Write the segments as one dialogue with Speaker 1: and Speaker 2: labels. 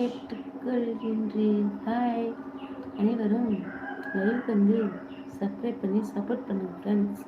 Speaker 1: கேட்டுக்கொள்கின்றேன் ஹாய் அனைவரும் லைவ் வந்து சப்ஸ்கிரைப் பண்ணி சப்போர்ட் பண்ணுங்கள் ஃப்ரெண்ட்ஸ்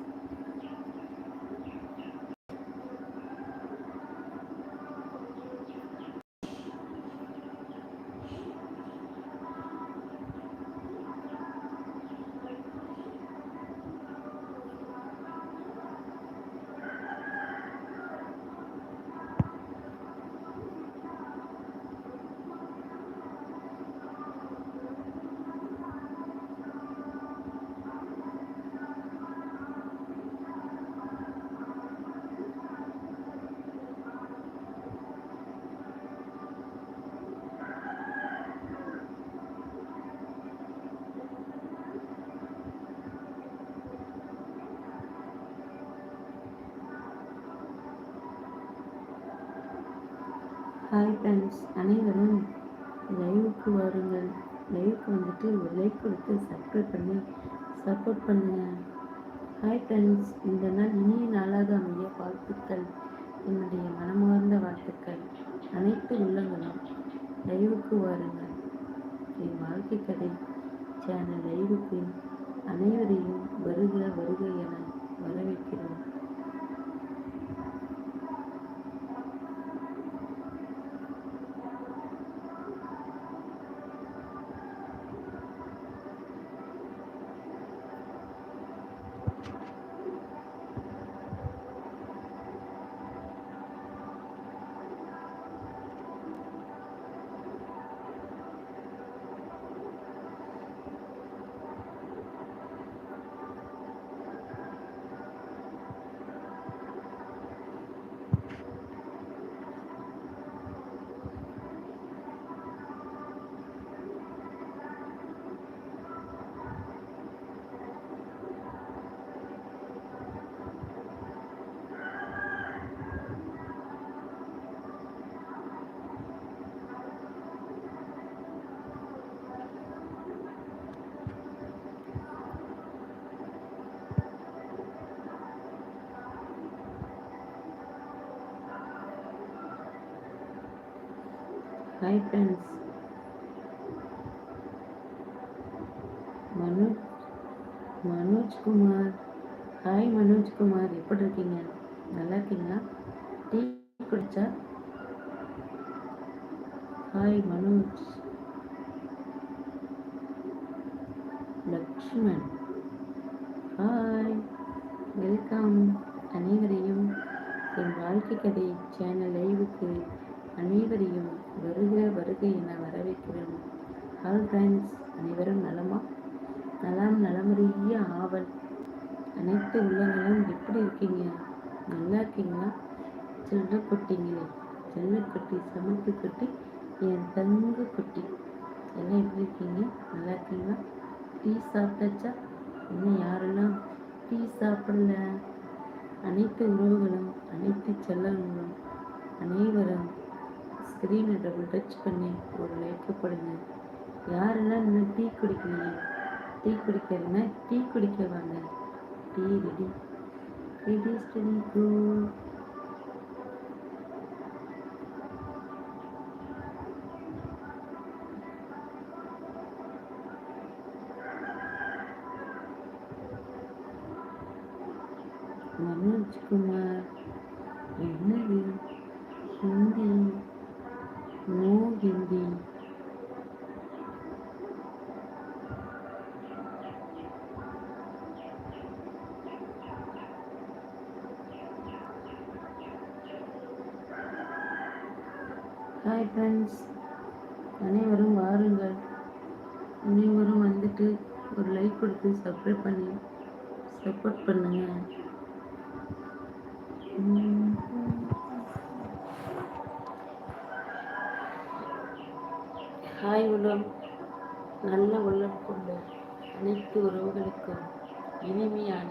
Speaker 1: ஹாய் ஃப்ரெண்ட்ஸ் அனைவரும் லைவுக்கு வருங்கள் லைவுக்கு வந்துட்டு ஒரு லைக் கொடுத்து சப்ஸ்கிரைப் பண்ணி சப்போர்ட் பண்ணுங்கள் ஹாய் ஃப்ரெண்ட்ஸ் இந்த நாள் இனிய நாளாக அமைய வாழ்த்துக்கள் என்னுடைய மனமார்ந்த வாழ்த்துக்கள் அனைத்து உள்ளங்களும் லைவுக்கு வாருங்கள் என் வாழ்க்கை கதை சேனல் லைவுக்கு அனைவரையும் வருக வருக என வரவேற்கிறோம் hi friends Manoj Manojkumar hi Manojkumar எப்படி இருக்கீங்க நல்லா இருக்கீங்களா டீ குடிச்சா hi Manoj Lakshman hi welcome அனைவரையும் என் வாழ்க்கை கதை சேனல் லைவுக்கு அனைவரையும் வருக வருக என வரவேற்கிறோம் ஹலோ ஃப்ரெண்ட்ஸ் அனைவரும் நலமா நலம் நலமுறைய ஆவல் அனைத்து உள்ளங்களும் எப்படி இருக்கீங்க நல்லா இருக்கீங்களா செல்ல குட்டிங்களே செல்ல குட்டி சமத்து குட்டி என் தங்கு குட்டி எல்லாம் எப்படி இருக்கீங்க நல்லா இருக்கீங்களா டீ சாப்பிட்டாச்சா இன்னும் யாரெல்லாம் டீ சாப்பிடல அனைத்து உறவுகளும் அனைத்து செல்லங்களும் அனைவரும் ஸ்க்ரீனை டபுள் டச் பண்ணி ஒரு லைக்கை போடுங்க யாரெல்லாம் இன்னும் டீ குடிக்கிறீங்க டீ குடிக்கிறதுனா டீ குடிக்க வாங்க டீ ரெடி ரெடி ஸ்டடி டூ மனோஜ்குமார் ஹாய் ஃப்ரெண்ட்ஸ் அனைவரும் வாருங்கள் அனைவரும் வந்துட்டு ஒரு லைக் கொடுத்து சப்ஸ்கிரைப் பண்ணி சப்போர்ட் பண்ணுங்கள் ஹாய் உள்ளம் நல்ல உள்ளம் கொண்ட அனைத்து உறவுகளுக்கும் இனிமையான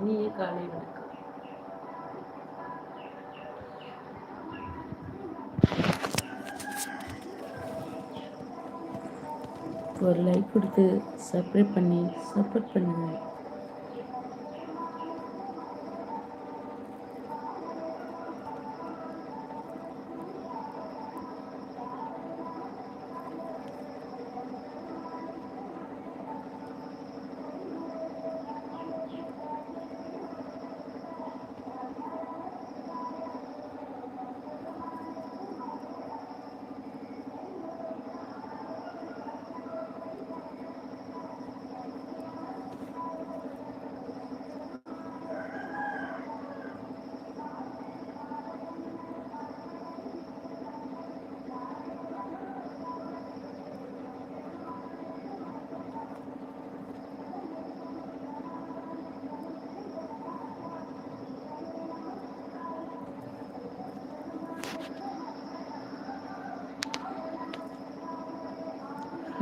Speaker 1: இனிய காலை வணக்கம் ஒரு லைக் கொடுத்து சப்ஸ்கிரைப் பண்ணி சப்போர்ட் பண்ணுங்கள்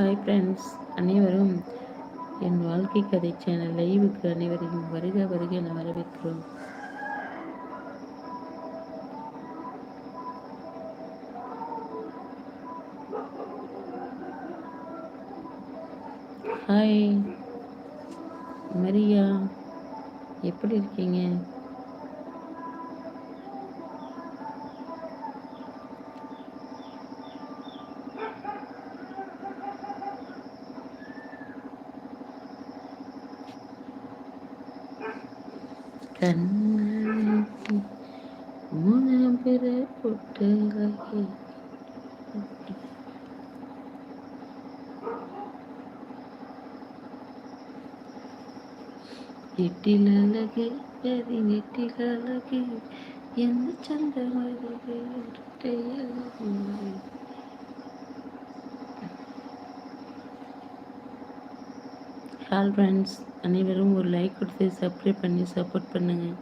Speaker 1: ஹாய் ஃப்ரெண்ட்ஸ் அனைவரும் என் வாழ்க்கை கதை சேனல் லைவுக்கு அனைவரையும் வருக வருக என வரவேற்கிறோம் ஹாய் மரியா எப்படி இருக்கீங்க அழகு எந்த சந்த ஹால் ஃப்ரெண்ட்ஸ் அனைவரும் ஒரு லைக் கொடுத்து சப்ஸ்கிரைப் பண்ணி சப்போர்ட் பண்ணுங்கள்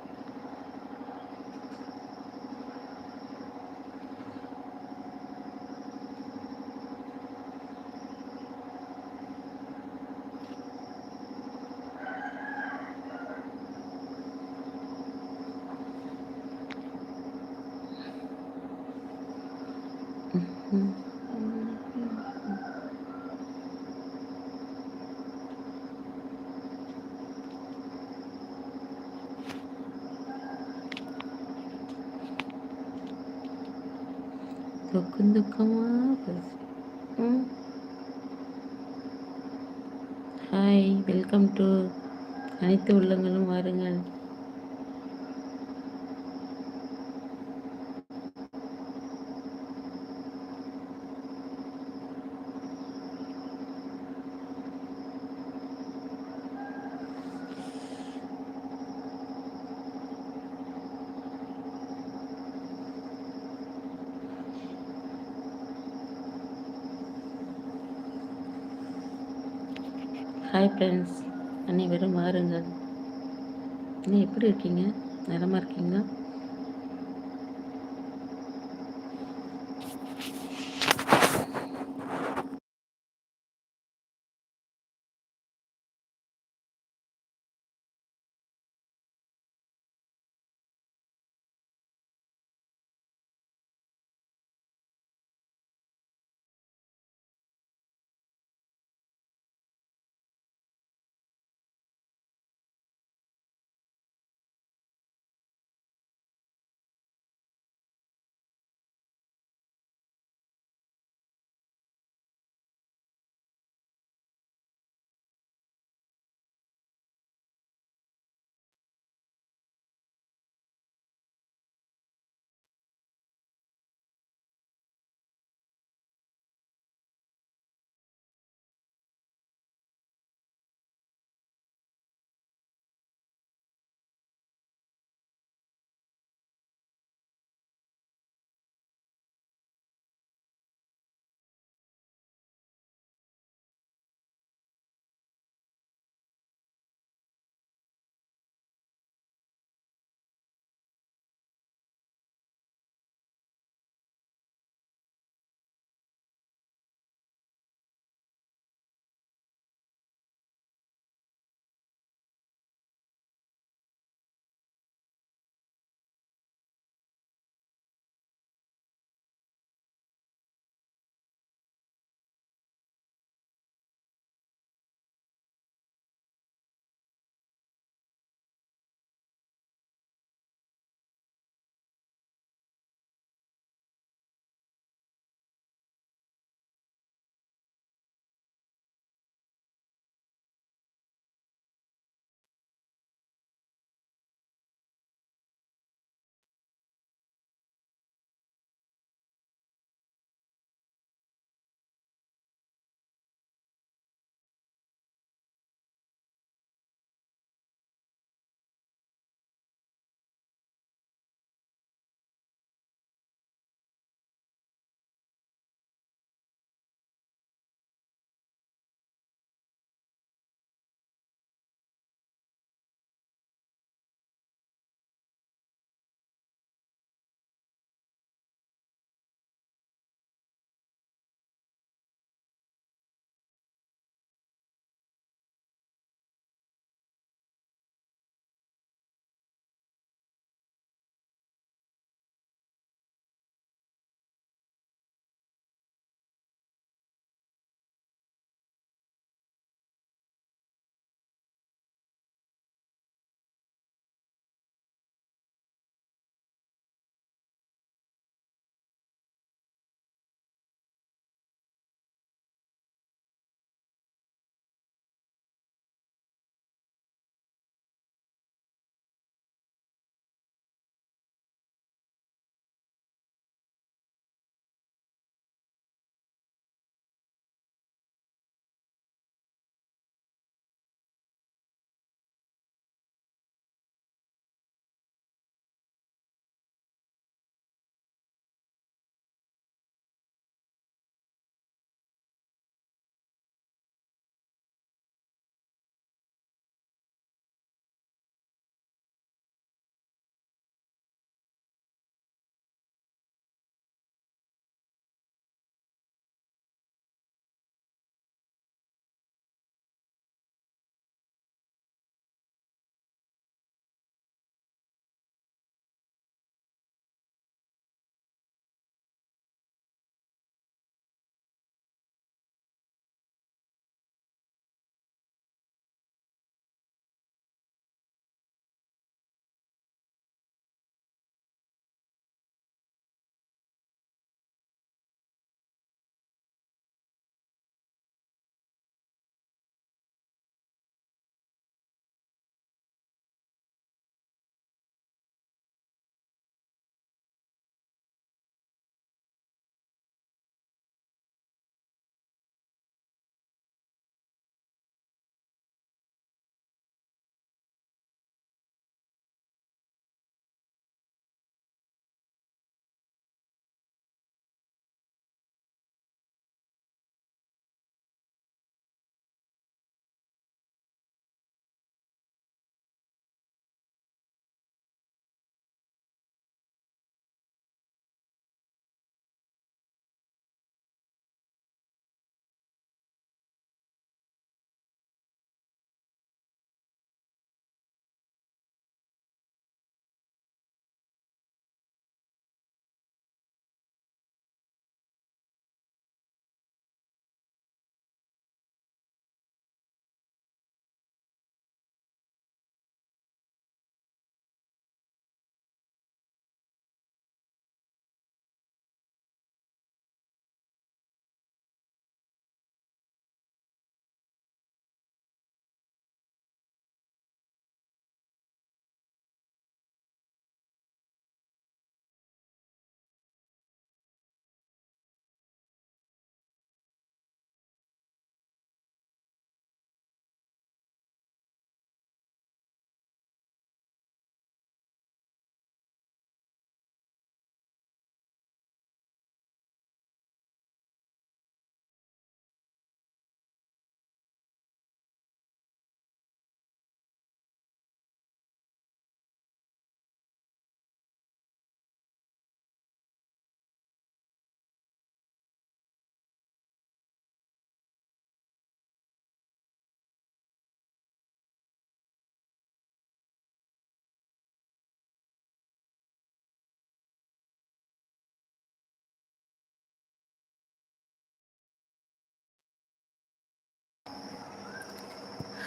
Speaker 1: துக்கம் துக்கமாக பேசு ஹாய் வெல்கம் டு அனைத்து உள்ளங்களும் வாருங்கள் ஃப்ரெண்ட்ஸ் அனைவரும் வாருங்கள் இன்னும் எப்படி இருக்கீங்க நலமாக இருக்கீங்களா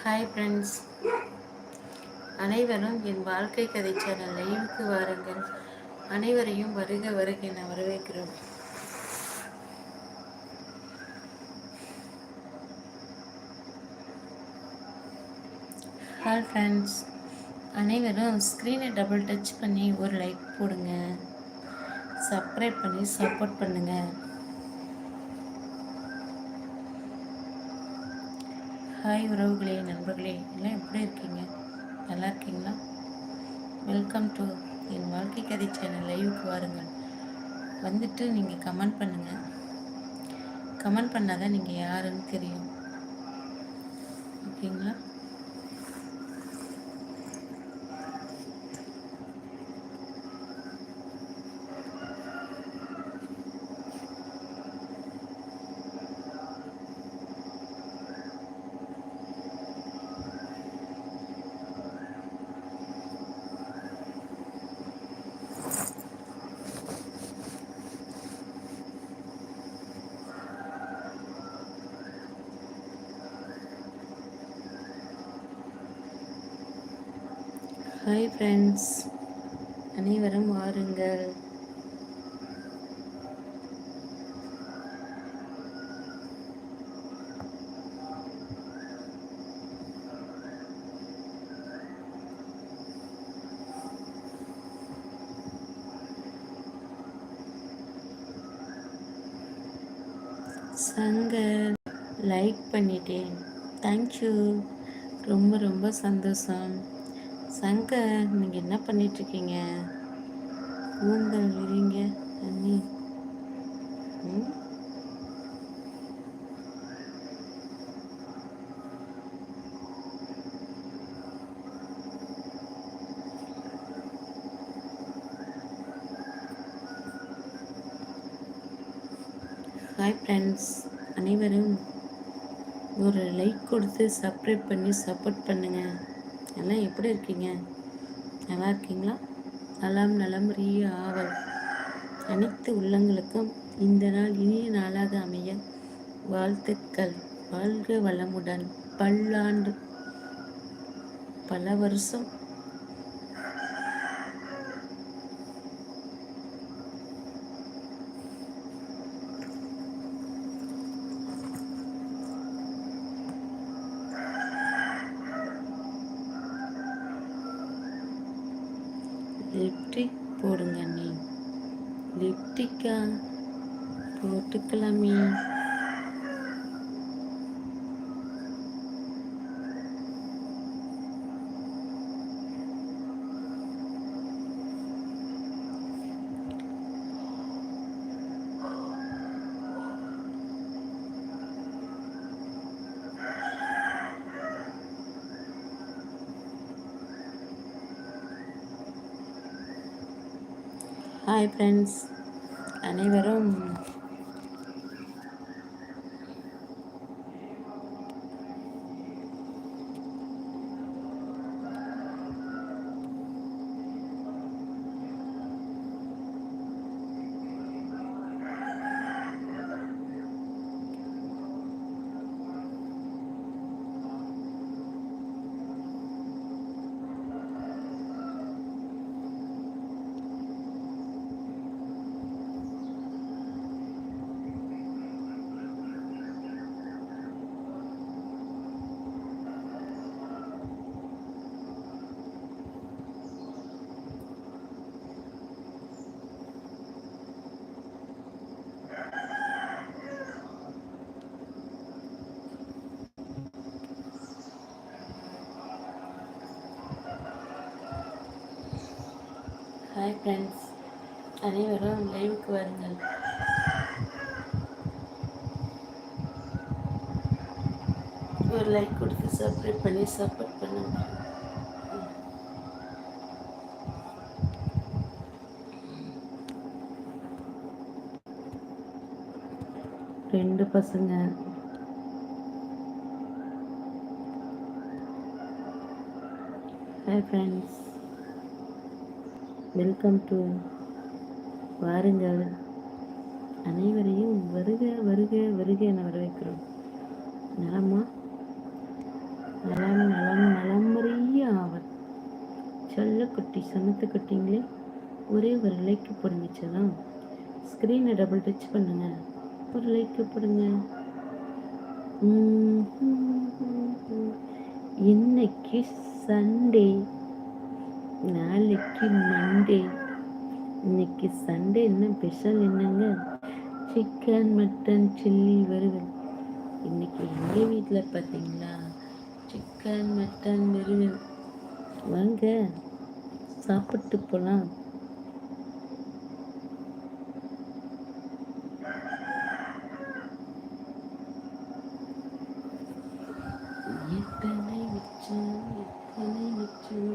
Speaker 1: ஹாய் ஃப்ரெண்ட்ஸ் அனைவரும் என் வாழ்க்கை கதை சேனல் லைவுக்கு வாருங்கள் அனைவரையும் வருக வருக என வரவேற்கிறோம் ஹாய் ஃப்ரெண்ட்ஸ் அனைவரும் ஸ்க்ரீனை டபுள் டச் பண்ணி ஒரு லைக் போடுங்க சப்ஸ்கிரைப் பண்ணி சப்போர்ட் பண்ணுங்கள் ஹாய் உறவுகளே நண்பர்களே எல்லாம் எப்படி இருக்கீங்க நல்லா இருக்கீங்களா வெல்கம் டு என் வாழ்க்கை கதை சேனல் லைவுக்கு வாருங்கள் வந்துட்டு நீங்கள் கமெண்ட் பண்ணுங்கள் கமெண்ட் பண்ணாதான் நீங்கள் யாருன்னு தெரியும் ஓகேங்களா ஹாய் ஃப்ரெண்ட்ஸ் அனைவரும் வாருங்கள் சங்க லைக் பண்ணிட்டேன் தேங்க்யூ ரொம்ப ரொம்ப சந்தோஷம் சங்கர் நீங்கள் என்ன பண்ணிட்டுருக்கீங்க கூந்தல் விரிங்க தண்ணி ஹாய் ஃப்ரெண்ட்ஸ் அனைவரும் ஒரு லைக் கொடுத்து சப்ஸ்கிரைப் பண்ணி சப்போர்ட் பண்ணுங்கள் எல்லாம் எப்படி இருக்கீங்க நல்லா இருக்கீங்களா நலம் நலம் ரீ ஆவல் அனைத்து உள்ளங்களுக்கும் இந்த நாள் இனிய நாளாக அமைய வாழ்த்துக்கள் வாழ்க வளமுடன் பல்லாண்டு பல வருஷம் லிப்டிக் போடுங்க அண்ணி லிப்டிக்கா போட்டுக்கலாமே ஃப்ரெண்ட்ஸ் அனைவரும் லைவுக்கு வருங்கள் ஒரு லைக் கொடுத்து சப்ஸ்கிரைப் பண்ணி சப்போர்ட் பண்ணுங்கள் ரெண்டு பசங்க ஹாய் ஃப்ரெண்ட்ஸ் வெல்கம் டு வாருங்கள் அனைவரையும் வருக வருக வருக என வரவேற்கிறோம் நலமா நலம் நலம் நலம் நிறைய ஆவல் சொல்ல குட்டி சமத்து குட்டிங்களே ஒரே ஒரு லைக்கு பிடிங்கிச்சலாம் ஸ்க்ரீனை டபுள் டச் பண்ணுங்க ஒரு லைக்கு போடுங்க இன்னைக்கு சண்டே நாளைக்கு மண்டே இன்னைக்கு சண்டே என்ன ஸ்பெஷல் என்னங்க சிக்கன் மட்டன் சில்லி வறுவல் இன்னைக்கு எங்கள் வீட்டில் பார்த்தீங்களா சிக்கன் மட்டன் வறுவல் வாங்க சாப்பிட்டு போகலாம் எத்தனை மிச்சம் எத்தனை மிச்சம்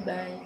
Speaker 1: Bye-bye.